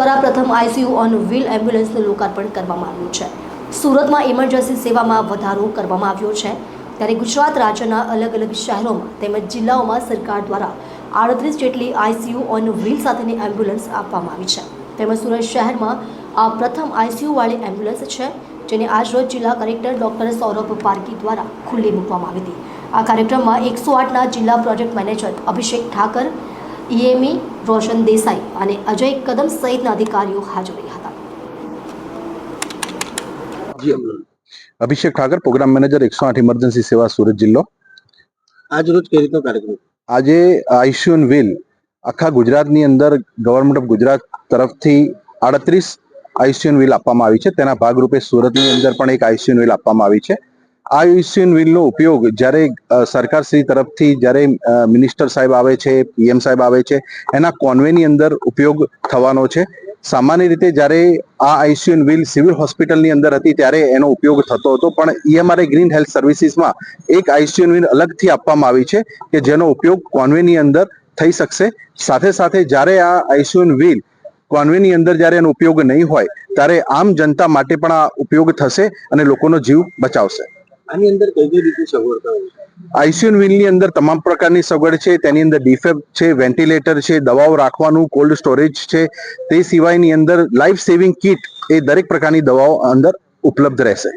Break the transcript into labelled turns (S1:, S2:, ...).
S1: દ્વારા પ્રથમ ICU on wheel એમ્બ્યુલન્સનું લોકાર્પણ કરવામાં આવ્યું છે. સુરતમાં ઇમરજન્સી સેવામાં વધારો કરવામાં આવ્યો છે. ત્યારે ગુજરાત રાજ્યના અલગ અલગ શહેરોમાં તેમજ જિલ્લાઓમાં સરકાર દ્વારા આડત્રીસ જેટલી આઈસીયુ ઓન વ્હીલ સાથેની એમ્બ્યુલન્સ આપવામાં આવી છે. તેમજ સુરત શહેરમાં આ પ્રથમ આઈસીયુવાળી એમ્બ્યુલન્સ છે, જેને આજરોજ જિલ્લા કલેક્ટર ડોક્ટર સૌરભ પારકી દ્વારા ખુલ્લી મૂકવામાં આવી હતી. આ કાર્યક્રમમાં એકસો આઠના જિલ્લા project manager Abhishek Thakar EME Roshan Desai અને અજય કદમ સહિતના અધિકારીઓ હાજર રહ્યા હતા.
S2: અભિષેક ઠાકર પ્રોગ્રામ મેનેજર એકસો આઠ ઇમરજન્સી સેવા સુરત જિલ્લો.
S3: આજ રોજ કઈ રીતનો કાર્યક્રમ?
S2: આજે આયુષ્યન વ્હીલ આખા ગુજરાતની અંદર ગવર્મેન્ટ ઓફ ગુજરાત તરફથી આડત્રીસ આયુષ્યન વ્હીલ આપવામાં આવી છે. તેના ભાગરૂપે સુરતની અંદર પણ એક આયુષ્યન વ્હીલ આપવામાં આવી છે. આયુષ્યન વ્હીલનો ઉપયોગ જ્યારે સરકાર સરકારશ્રી તરફથી જ્યારે મિનિસ્ટર સાહેબ આવે છે, પીએમ સાહેબ આવે છે, એના કોન્વેની અંદર ઉપયોગ થવાનો છે. સામાન્ય રીતે જ્યારે આ આયુષ્યન વ્હીલ સિવિલ હોસ્પિટલની અંદર હતી ત્યારે એનો ઉપયોગ થતો હતો, પણ ઈએમઆરએ ગ્રીન હેલ્થ સર્વિસીસમાં એક આયુષ્યન વ્હીલ અલગથી આપવામાં આવી છે કે જેનો ઉપયોગ કોન્વેની અંદર થઈ શકશે. સાથે સાથે જ્યારે આ આઈસીયુન વ્હીલ કોન્વેની અંદર જ્યારે એનો ઉપયોગ નહીં હોય, ત્યારે આમ જનતા માટે પણ આ ઉપયોગ થશે અને લોકોનો જીવ બચાવશે.
S3: આની અંદર કઈ કઈ રીતે સગવડતા હોય છે?
S2: આઈસીયુન વ્હીલની અંદર તમામ પ્રકારની સગવડ છે, તેની અંદર ડીફેબ છે, વેન્ટિલેટર છે, દવાઓ રાખવાનું, કોલ્ડ સ્ટોરેજ છે, તે સિવાયની અંદર લાઈફ સેવિંગ કીટ એ દરેક પ્રકારની દવાઓ અંદર ઉપલબ્ધ રહેશે